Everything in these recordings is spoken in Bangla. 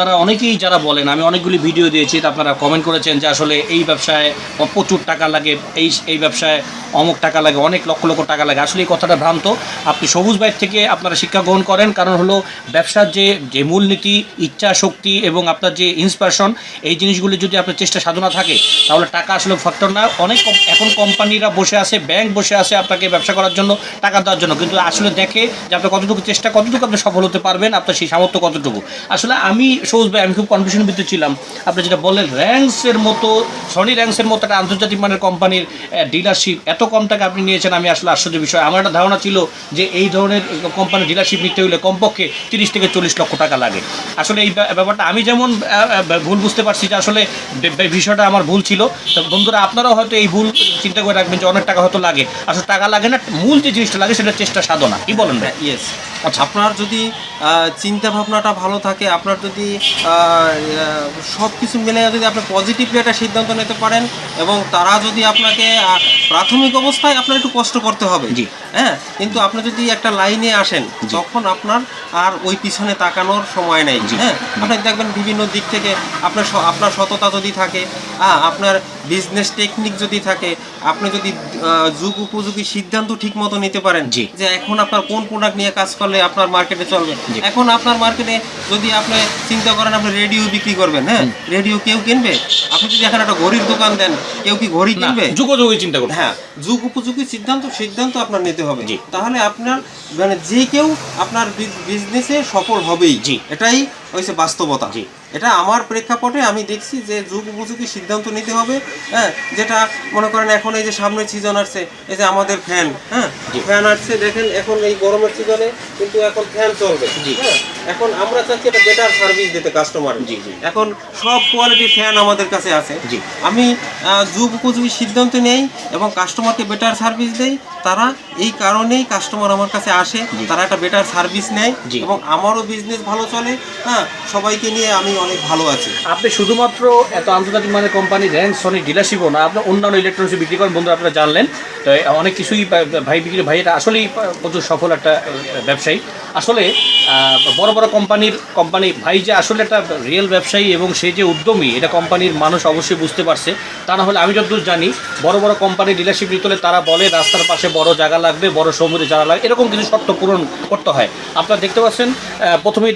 আপনারা অনেকেই যারা বলেন, আমি অনেকগুলি ভিডিও দিয়েছি আপনারা কমেন্ট করেছেন যে আসলে এই ব্যবসায় প্রচুর টাকা লাগে, এই এই ব্যবসায় অমুক টাকা লাগে, অনেক লক্ষ লক্ষ টাকা লাগে। আসলে এই কথাটা ভ্রান্ত। আপনি সবুজ ভাইয়ের থেকে আপনারা শিক্ষা গ্রহণ করেন, কারণ হলো ব্যবসার যে যে মূলনীতি, ইচ্ছা, শক্তি এবং আপনার যে ইন্সপিরেশন এই জিনিসগুলি যদি আপনার চেষ্টা সাধনা থাকে, তাহলে টাকা আসলে ফ্যাক্টর না। অনেক এখন কোম্পানিরা বসে আছে ব্যাংক বসে আছে আপনাকে ব্যবসা করার জন্য, টাকা দেওয়ার জন্য। কিন্তু আসলে দেখে যে আপনি কতটুকু চেষ্টা, কতটুকু আপনি সফল হতে পারবেন, আপনার সেই সামর্থ্য কতটুকু। আসলে আমি সবুজ ভাই, আমি খুব কনফিউশন ভিতরে ছিলাম। আপনি যেটা বললেন র্যাঙ্কসের মতো সনি র্যাঙ্কসের মতো একটা আন্তর্জাতিক মানের কোম্পানির ডিলারশিপ এত কম টাকা আপনি নিয়েছেন, আমি আসলে আশ্চর্য বিষয়। আমার একটা ধারণা ছিল যে এই ধরনের কোম্পানির ডিলারশিপ নিতে হলে কমপক্ষে তিরিশ থেকে চল্লিশ লক্ষ টাকা লাগে। আসলে এই ব্যা- ব্যাপারটা আমি যেমন ভুল বুঝতে পারছি যে আসলে বিষয়টা আমার ভুল ছিল। তো বন্ধুরা, আপনারাও হয়তো এই ভুল চিন্তা করে রাখবেন যে অনেক টাকা হয়তো লাগে। আসলে টাকা লাগে না, মূল যে জিনিসটা লাগে সেটা চেষ্টা সাধনা। কি বলেন ভাই? ইয়েস আচ্ছা। আপনার যদি চিন্তা ভাবনাটা ভালো থাকে, আপনার যদি সব কিছু মিলে যদি আপনি পজিটিভলি একটা সিদ্ধান্ত নিতে পারেন এবং তারা যদি আপনাকে প্রাথমিক অবস্থায় আপনার একটু কষ্ট করতে হবে জি। হ্যাঁ কিন্তু আপনি যদি একটা লাইনে আসেন তখন আপনার আর ওই পিছনে তাকানোর সময় নেই। হ্যাঁ আপনি দেখবেন বিভিন্ন দিক থেকে আপনার আপনার সততা যদি থাকে হ্যাঁ আপনার বিজনেস টেকনিক যদি থাকে আপনি যদি যুগ উপযোগী সিদ্ধান্ত ঠিক মতো নিতে পারেন। যে এখন আপনার কোন প্রোডাক্ট নিয়ে কাজ করলে আপনার মার্কেটে চলবে। এখন আপনার মার্কেটে যদি আপনি চিন্তা করেন আপনি রেডিও বিক্রি করবেন হ্যাঁ রেডিও কেউ কিনবে? আপনি যদি এখন একটা ঘড়ির দোকান দেন কেউ কি ঘড়ি কিনবে? যুগোযোগী চিন্তা করুন। হ্যাঁ যুগ উপযোগী সিদ্ধান্ত সিদ্ধান্ত আপনার নিতে হবে জি। তাহলে আপনার মানে যে কেউ আপনার বিজনেসে সফল হবেই জি। এটাই হয়েছে বাস্তবতা জি। এটা আমার প্রেক্ষাপটে আমি দেখছি যে যুগ উপযোগী সিদ্ধান্ত নিতে হবে হ্যাঁ যেটা মনে করেন এখন এই যে সামনের সিজন আসছে এই যে আমাদের ফ্যান হ্যাঁ। ফ্যান আসছে দেখেন এখন এই গরমের সিজনে কিন্তু এখন ফ্যান চলবে। হ্যাঁ এখন আমরা চাচ্ছি একটা বেটার সার্ভিস দিতে কাস্টমার। এখন সব কোয়ালিটির ফ্যান আমাদের কাছে আছে আমি যুগ উপযোগী সিদ্ধান্ত নেই এবং কাস্টমারকে বেটার সার্ভিস দেই তারা এই কারণেই কাস্টমার আমার কাছে আসে তারা একটা বেটার সার্ভিস নেয় এবং আমারও বিজনেস ভালো চলে হ্যাঁ সবাইকে নিয়ে আমি অনেক ভালো আছে। আপনি শুধুমাত্র এত আন্তর্জাতিক মানের কোম্পানি র্যাঙ্ক সনি ডিলারশিপও না, আপনি অন্যান্য ইলেকট্রনিক্স বিক্রি করেন, বন্ধু, আপনারা জানলেন। তো অনেক কিছুই, ভাই, বিক্রি, ভাই, এটা আসলেই প্রচুর সফল একটা ব্যবসায়ী। আসলে বড় বড় কোম্পানির, কোম্পানি, ভাই যে আসলে একটা রিয়েল ব্যবসায়ী এবং সে যে উদ্যমী, এটা কোম্পানির মানুষ অবশ্যই বুঝতে পারছে। তা না হলে আমি যতদূর জানি, বড় বড় কোম্পানি ডিলারশিপ নিতে তারা বলে, রাস্তার পাশে বড় জায়গা লাগবে, বড় সমুদ্রে জায়গা লাগবে, এরকম কিছু শর্ত পূরণ করতে হয়। আপনারা দেখতে পাচ্ছেন প্রথমেই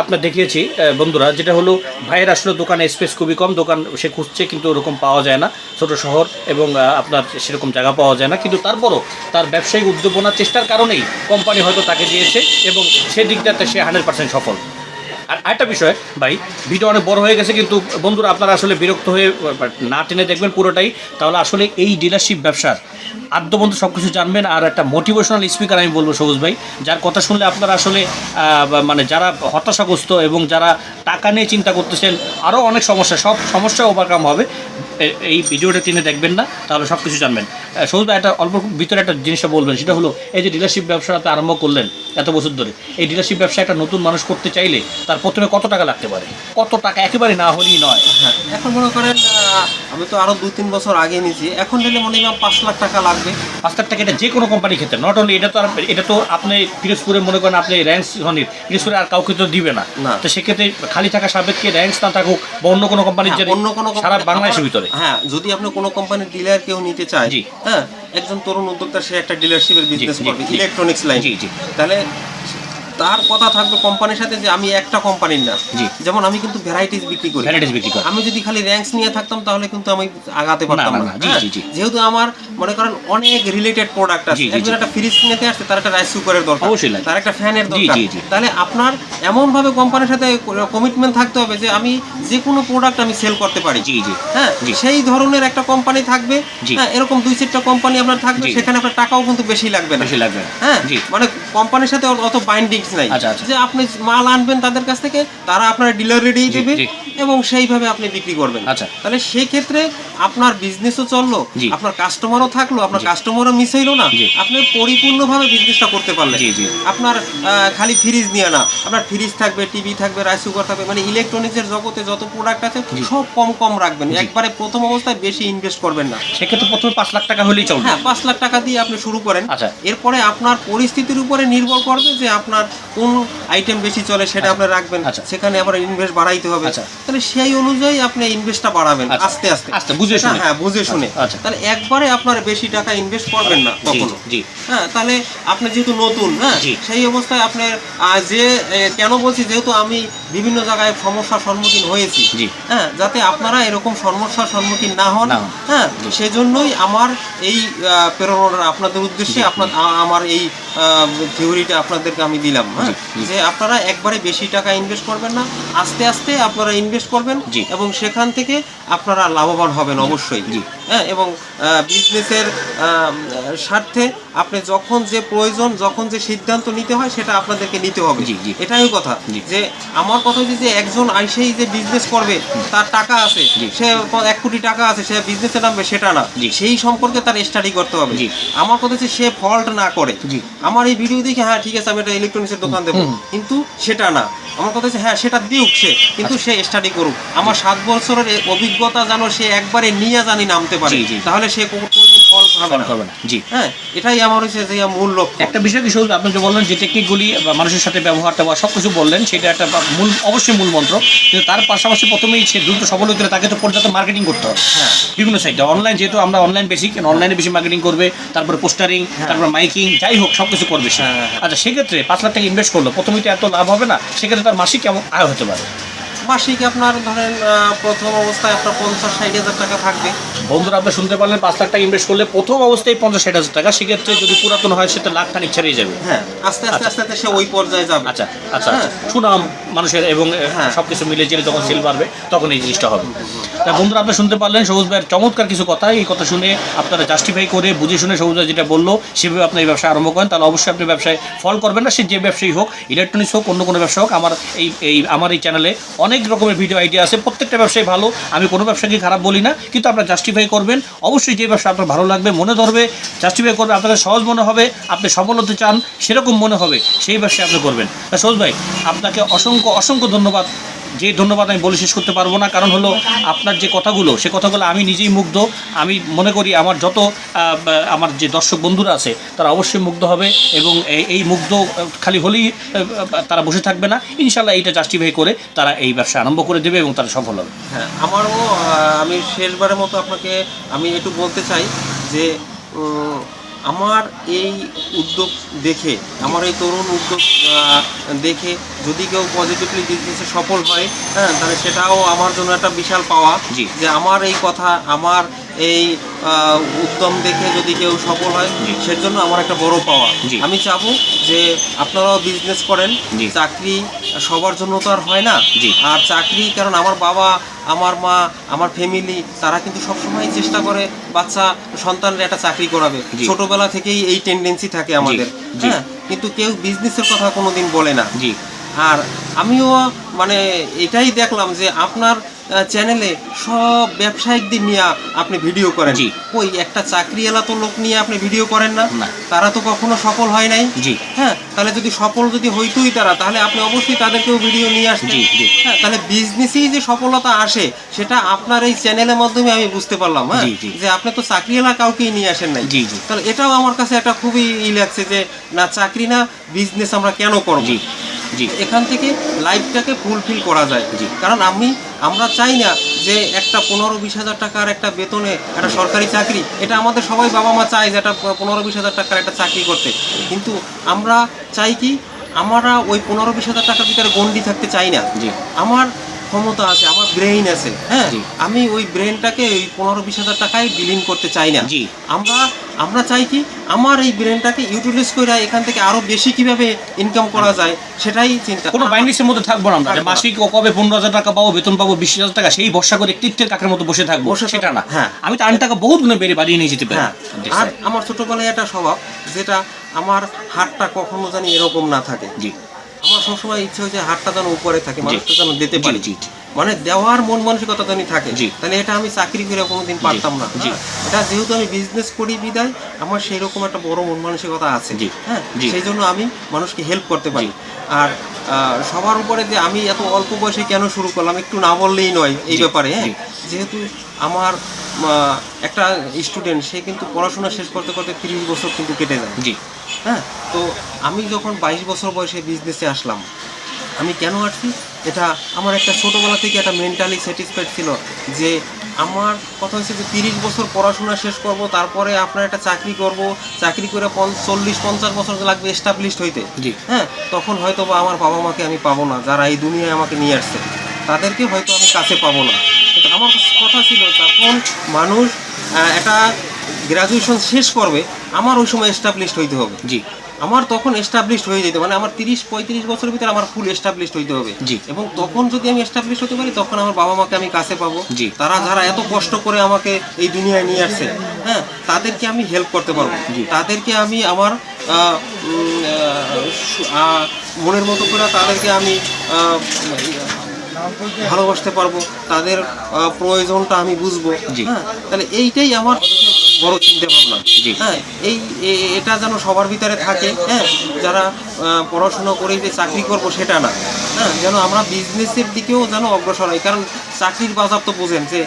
আপনার দেখিয়েছি বন্ধুরা, যেটা হলো, ভাইয়ের আসলে দোকানে স্পেস খুবই কম, দোকান সে খুঁজছে, কিন্তু ওরকম পাওয়া যায় না। ছোট শহর এবং আপনার সেরকম জায়গা পাওয়া যায় না। কিন্তু তারপরও তার ব্যবসায়িক উদ্যোগনার চেষ্টার কারণেই কোম্পানি হয়তো তাকে দিয়েছে। এবং সেদিকটাতে সে হান্ড্রেড পার্সেন্ট সফল। আর একটা বিষয়, ভাই, ভিডিও অনেক বড় হয়ে গেছে, কিন্তু বন্ধুরা, আপনারা আসলে বিরক্ত হয়ে না টেনে দেখবেন পুরোটাই। তাহলে আসলে এই ডিলারশিপ ব্যবসার আদ্যবন্ধ সব কিছু জানবেন, আর একটা মোটিভেশনাল স্পিকার আমি বলব সবুজ ভাই, যার কথা শুনলে আপনারা আসলে মানে যারা হতাশাগ্রস্ত এবং যারা টাকা নিয়ে চিন্তা করতেছেন আরও অনেক সমস্যা, সব সমস্যা ওভারকাম হবে। এই ভিডিওটা টেনে দেখবেন না, তাহলে সব কিছু জানবেন শুধু একটা অল্প ভিতরে একটা জিনিসটা বলবেন, সেটা হলো এই যে ডিলারশিপ ব্যবসাটা আরম্ভ করলেন এত বছর ধরে, এই ডিলারশিপ ব্যবসা একটা নতুন মানুষ করতে চাইলে তার প্রথমে কত টাকা লাগতে পারে? কত টাকা একেবারে না হলেই নয়। হ্যাঁ এখন মনে করেন আমি তো আরও দু তিন বছর আগে নিয়েছি। এখন নিলে মনে হয় পাঁচ লাখ টাকা লাগবে। পাঁচ লাখ টাকা এটা যে কোনো কোম্পানি ক্ষেত্রে। নট অনলি এটা তো আর এটা তো আপনি পিরোজপুরে মনে করেন আপনি র্যাঙ্কস ধনির। পিরোজপুরে আর কাউকে তো দিবে না। না। তো সেক্ষেত্রে খালি থাকা সাবেককে র্যাঙ্কস না থাকুক বা অন্য কোনো কোম্পানির হ্যাঁ, যে অন্য কোনো সারা বাংলাদেশের ভিতরে। হ্যাঁ যদি আপনি কোনো কোম্পানির ডিলার কেউ নিতে চায় জি। হ্যাঁ একজন তরুণ উদ্যোক্তা সে একটা ডিলারশিপের বিজনেস করবে ইলেকট্রনিক্স লাইন জি, জি। তাহলে তার কথা থাকবে কোম্পানির সাথে যে আমি একটা কোম্পানির না। জি। যেমন আমি কিন্তু ভ্যারাইটিস বিক্রি করি। ভ্যারাইটিস বিক্রি করে। আমি যদি খালি র্যাঙ্কস নিয়ে থাকতাম তাহলে কিন্তু আমি আগাতে পারতাম না, জি, হ্যাঁ? জি, জি। যেহেতু আমার মনে করেন অনেক রিলেটেড প্রোডাক্ট আছে। একজন একটা ফ্রিজ কিনতে আসছে তার একটা রাইস কুকারের দরকার। অবশ্যই। তার একটা ফ্যানের দরকার। জি, জি। তাহলে আপনার এমন ভাবে কোম্পানির সাথে কমিটমেন্ট থাকতে হবে যে আমি যে কোনো প্রোডাক্ট আমি সেল করতে পারি। জি জি। হ্যাঁ? সেই ধরনের একটা কোম্পানি থাকবে। হ্যাঁ এরকম দুই চারটা কোম্পানি আপনার থাকবে। সেখানে আপনার টাকাও কিন্তু বেশি লাগবে না। বেশি লাগবে হ্যাঁ? মানে কোম্পানির সাথে অত- অত বাইন্ডিংস নাই আচ্ছা, আচ্ছা। যে আপনি মাল আনবেন তাদের কাছ থেকে তারা আপনার ডিলার রেডি দেবে এবং সেইভাবে আপনি বিক্রি করবেন। আচ্ছা। তাহলে সেই ক্ষেত্রে আপনার বিজনেসও চলল আপনার কাস্টমারও থাকল আপনার কাস্টমারও মিস হইল না আপনি পরিপূর্ণভাবে বিজনেসটা করতে পারলেন। আপনার খালি ফ্রিজ নিয়ে না আপনার ফ্রিজ থাকবে টিভি থাকবে রাইস কুকার থাকবে মানে ইলেকট্রনিক্সের জগতে যত প্রোডাক্ট আছে সব কম কম রাখবেন। একবারে প্রথম অবস্থায় বেশি ইনভেস্ট করবেন না। সেক্ষেত্রে প্রথমে পাঁচ লাখ টাকা হলেই চলবে। হ্যাঁ পাঁচ লাখ টাকা দিয়ে আপনি শুরু করেন। আচ্ছা। এরপরে আপনার পরিস্থিতির উপরে নির্ভর করবে যে আপনার কোন আইটেম বেশি চলে সেটা আপনি রাখবেন আচ্ছা। সেখানে আবার ইনভেস্ট বাড়াইতে হবে আচ্ছা। তাহলে সেই অনুযায়ী আপনি ইনভেস্টটা বাড়াবেন আচ্ছা। আস্তে আস্তে আস্তে, বুঝে শুনে। হ্যাঁ বুঝে শুনে আচ্ছা, আচ্ছা। তাহলে একবারে আপনার বেশি টাকা ইনভেস্ট করবেন না কখনো জি হ্যাঁ তাহলে আপনি যেহেতু নতুন হ্যাঁ সেই অবস্থায় আপনার যে কেন বলছি যেহেতু আমি বিভিন্ন জায়গায় সমস্যার সম্মুখীন হয়েছি। হ্যাঁ যাতে আপনারা এরকম সমস্যার সম্মুখীন না হন হ্যাঁ। সেজন্যই আমার এই আহ, প্রেরণাটা আপনাদের উদ্দেশ্যে আপনার আমার এই থিওরিটা আপনাদেরকে আমি দিলাম হ্যাঁ। যে আপনারা একবারে বেশি টাকা ইনভেস্ট করবেন না আস্তে আস্তে আপনারা ইনভেস্ট করবেন এবং সেখান থেকে আপনারা লাভবান হবেন অবশ্যই। হ্যাঁ এবং বিজনেসের স্বার্থে আপনি যখন যে প্রয়োজন যখন যে সিদ্ধান্ত নিতে হয় সেটা আপনাদেরকে নিতে হবে। এটাই কথা। যে আমার কথা যে একজন আইসেই যে বিজনেস করবে তার টাকা আছে। সে এক কোটি টাকা আছে সে বিজনেসে নামবে সেটা না। সেই সম্পর্কে তার স্টাডি করতে হবে। আমার কথা হচ্ছে সে ফল্ট না করে। আমার এই ভিডিও দেখে হ্যাঁ ঠিক আছে আমি একটা ইলেকট্রনিক্সের দোকান দেবো। কিন্তু সেটা না। আমার কথা হচ্ছে হ্যাঁ সেটা দিউক সে কিন্তু আচ্ছা। সে স্টাডি করুক আমার সাত বছরের অভিজ্ঞতা যেন সে একবারে নিয়ে জানি নামতে পারে। তাহলে সে ফল খাবে ফল না করবে না জি। হ্যাঁ এটাই আমার হচ্ছে যে মূল লক্ষ্য। একটা বিষয় আপনি যে বললেন যে টেকনিকগুলি বা মানুষের সাথে সব কিছু বললেন সেটা একটা মূল অবশ্যই মূল মন্ত্র। কিন্তু তার পাশাপাশি প্রথমেই সে দ্রুত সফল হতে তাকে তো পর্যাপ্ত মার্কেটিং করতে হবে। হ্যাঁ। বিভিন্ন সাইটে অনলাইন যেহেতু আমরা অনলাইন বেশি অনলাইনে বেশি মার্কেটিং করবে তারপরে পোস্টারিং তারপর মাইকিং যাই হোক সব কিছু করবে হ্যাঁ। আচ্ছা সেক্ষেত্রে পাঁচ লাখ টাকা ইনভেস্ট করল প্রথমেই তো এত লাভ হবে না সেক্ষেত্রে তার মাসিক কেমন আয় হতে পারে? মাসিক আপনার ধরেন প্রথম অবস্থায় আপনার পঞ্চাশ ষাট হাজার টাকা থাকবে। বন্ধুরা আপনি শুনতে পারলেন পাঁচ লাখ টাকা ইনভেস্ট করলে প্রথম অবস্থায় পঞ্চাশ ষাট হাজার টাকা সেক্ষেত্রে যদি পুরাতন হয় সেটা লাখ খানিক ছেড়েই যাবে। হ্যাঁ আস্তে আস্তে আস্তে আস্তে সে ওই পর্যায়ে যাবে। আচ্ছা আচ্ছা হ্যাঁ। আচ্ছা। সুনাম মানুষের এবং হ্যাঁ। সব কিছু মিলে জেলে যখন সেল বাড়বে তখন এই জিনিসটা হবে। তা বন্ধুরা আপনি শুনতে পারলেন সবুজ ভাইয়ের চমৎকার কিছু কথা। এই কথা শুনে আপনারা জাস্টিফাই করে বুঝে শুনে সবুজ ভাই যেটা বলল সেভাবে আপনি এই ব্যবসা আরম্ভ করেন। তাহলে অবশ্যই আপনি ব্যবসায় ফল করবেন না। সে যে ব্যবসায়ী হোক ইলেকট্রনিক্স হোক অন্য কোনো ব্যবসা হোক আমার এই এই আমার এই চ্যানেলে অনেক রকমের ভিডিও আইডিয়া আছে, প্রত্যেকটা ব্যবসায় ভালো, আমি কোনো ব্যবসাকে খারাপ বলি না, কিন্তু আপনার জাস্টিফাই করবেন। অবশ্যই যে ব্যবসা আপনার ভালো লাগবে, মনে ধরবে জাস্টিফাই করবে, আপনাদের সহজ মনে হবে, আপনি সফল হতে চান, সেরকম মনে হবে, সেই ব্যবসায় আপনি করবেন। তা সহজ ভাই, আপনাকে অসংখ্য অসংখ্য ধন্যবাদ। যে ধন্যবাদ আমি বলে শেষ করতে পারব না, কারণ হলো আপনার যে কথাগুলো, সে কথাগুলো আমি নিজেই মুগ্ধ। আমি মনে করি আমার যত আমার যে দর্শক বন্ধুরা আছে, তারা অবশ্যই মুগ্ধ হবে এবং এই- মুগ্ধ খালি হলেই তারা বসে থাকবে না। ইনশাল্লাহ এইটা জাস্টিফাই করে তারা এই ব্যবসা আরম্ভ করে দেবে এবং তারা সফল হবে। হ্যাঁ আমারও আমি শেষবারের মতো আপনাকে, আমি একটু বলতে চাই যে আমার এই উদ্যোগ দেখে আমার এই তরুণ উদ্যোগ দেখে যদি কেউ পজিটিভলি বিজনেসে সফল হয় হ্যাঁ তাহলে সেটাও আমার জন্য একটা বিশাল পাওয়া। যে আমার এই কথা আমার এই উদ্যম দেখে যদি কেউ সফল হয়। সেজন্য আমার একটা বড় পাওয়া। আমি চাবো যে আপনারাও বিজনেস করেন। চাকরি সবার জন্য তো আর হয় না। আর চাকরি কারণ আমার বাবা আমার মা আমার ফ্যামিলি তারা কিন্তু সবসময় চেষ্টা করে বাচ্চা সন্তানরা একটা চাকরি করাবে ছোটবেলা থেকেই এই টেন্ডেন্সি থাকে আমাদের হ্যাঁ কিন্তু কেউ বিজনেসের কথা কোনোদিন বলে না আর আমিও মানে এটাই দেখলাম যে আপনার চ্যানেলে সব ব্যবসায়িকদের নিয়ে আপনি ভিডিও করেন। ওই একটা চাকরিওয়ালা তো লোক নিয়ে আপনি ভিডিও করেন না। তারা তো কখনো সফল হয় নাই জি হ্যাঁ তাহলে যদি সফল যদি হইতোই তারা তাহলে আপনি অবশ্যই তাদেরকেও ভিডিও নিয়ে আসতেন। হ্যাঁ তাহলে বিজনেসেই যে সফলতা আসে সেটা আপনার এই চ্যানেলের মাধ্যমে আমি বুঝতে পারলাম হ্যাঁ। যে আপনি তো চাকরিওয়ালা কাউকেই নিয়ে আসেন নাই জি, জি। তাহলে এটাও আমার কাছে একটা খুবই ই লাগছে যে না চাকরি না বিজনেস আমরা কেন করব জি জি এখান থেকে লাইফটাকে ফুলফিল করা যায় জি। কারণ আমি আমরা চাই না যে একটা পনেরো বিশ হাজার টাকার একটা বেতনে একটা সরকারি চাকরি। এটা আমাদের সবাই বাবা মা চায় যে একটা পনেরো বিশ হাজার টাকার একটা চাকরি করতে। কিন্তু আমরা চাই কি আমরা ওই পনেরো বিশ হাজার টাকার ভিতরে গন্ডি থাকতে চাই না। আমার ক্ষমতা আছে আমার ব্রেইন আছে হ্যাঁ। আমি ওই ব্রেনটাকে ওই পনেরো বিশ হাজার টাকায় বিলীন করতে চাই না। জি। আমরা আমরা চাই কি আমার এই ব্রেনটাকে ইউটিলাইজ করে এখান থেকে আরও বেশি কীভাবে ইনকাম করা যায় সেটাই চিন্তা। কোনো বাইন্ডিসের মধ্যে থাকব না আমরা। মাসিক কবে পনেরো হাজার টাকা পাবো বেতন পাবো বিশ হাজার টাকা সেই ভরসা করে তীর্থের কাকের মতো বসে থাকব সেটা না। হ্যাঁ। আমি তো আট টাকা বহুত গুণে বেড়ে বাড়িয়ে নিয়ে যেতে পারি। হ্যাঁ। আর আমার ছোটবেলায় একটা স্বভাব যেটা আমার হাতটা কখনো জানি এরকম না থাকে। জি। সবসময় ইচ্ছে হয়েছে হাতটা যেন উপরে থাকে মানুষটা যেন দিতে পারি। মানে দেওয়ার মন মানসিকতা জানি থাকে। তাহলে এটা আমি চাকরি করে কোনোদিন পারতাম না। হ্যাঁ। এটা যেহেতু আমি বিজনেস করি বিদায় আমার সেই রকম একটা বড় মন মানসিকতা আছে। হ্যাঁ? সেই জন্য আমি মানুষকে হেল্প করতে পারি। আর সবার উপরে যে আমি এত অল্প বয়সে কেন শুরু করলাম একটু না বললেই নয় এই ব্যাপারে হ্যাঁ? যেহেতু আমার একটা স্টুডেন্ট সে কিন্তু পড়াশোনা শেষ করতে করতে তিরিশ বছর কিন্তু কেটে যায়। জি। হ্যাঁ তো আমি যখন বাইশ বছর বয়সে বিজনেসে আসলাম আমি কেন আসছি? এটা আমার একটা ছোটোবেলা থেকে একটা মেন্টালি স্যাটিসফাইড ছিল যে আমার কথা হচ্ছে যে তিরিশ বছর পড়াশোনা শেষ করব তারপরে আপনার একটা চাকরি করব চাকরি করে চল্লিশ পঞ্চাশ বছর লাগবে এস্টাবলিশড হইতে। হ্যাঁ তখন হয়তো বা আমার বাবা মাকে আমি পাবো না যারা এই দুনিয়ায় আমাকে নিয়ে আসছে। তাদেরকে হয়তো আমি কাছে পাবো না। কিন্তু আমার কথা ছিল তখন মানুষ একটা গ্রাজুয়েশন শেষ করবে আমার ওই সময় এস্টাবলিশড হইতে হবে জি আমার তখন এস্টাবলিশড হয়ে যেতে মানে আমার তিরিশ পঁয়ত্রিশ বছরের ভিতরে আমার ফুল এস্টাবলিশড হইতে হবে জি। এবং তখন যদি আমি এস্টাবলিশ হতে পারি তখন আমার বাবা মাকে আমি কাছে পাবো জি। তারা যারা এত কষ্ট করে আমাকে এই দুনিয়ায় নিয়ে আসছে হ্যাঁ তাদেরকে আমি হেল্প করতে পারব জি। তাদেরকে আমি আমার মনের মতো করে তাদেরকে আমি ভালোবাসতে পারব তাদের প্রয়োজনটা আমি বুঝব জি। হ্যাঁ তাহলে এইটাই আমার বড় চিন্তা ভাবনা। হ্যাঁ এই এটা যেন সবার ভিতরে থাকে হ্যাঁ যারা পড়াশোনা করে যে চাকরি করব সেটা না। হ্যাঁ যেন আমরা বিজনেসের দিকেও যেন অগ্রসর হয় কারণ চাকরির বাজার তো বোঝেন যে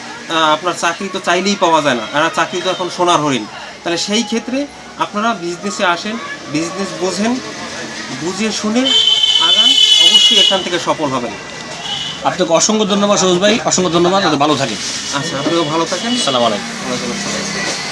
আপনার চাকরি তো চাইলেই পাওয়া যায় না আর চাকরি তো এখন সোনার হরিণ। তাহলে সেই ক্ষেত্রে আপনারা বিজনেসে আসেন বিজনেস বোঝেন বুঝে শুনে আগান অবশ্যই এখান থেকে সফল হবেন। আপনাকে অসংখ্য ধন্যবাদ সরোজ ভাই অসংখ্য ধন্যবাদ ভালো থাকেন। আচ্ছা আপনিও ভালো থাকেন। সালাম আলাইকুম।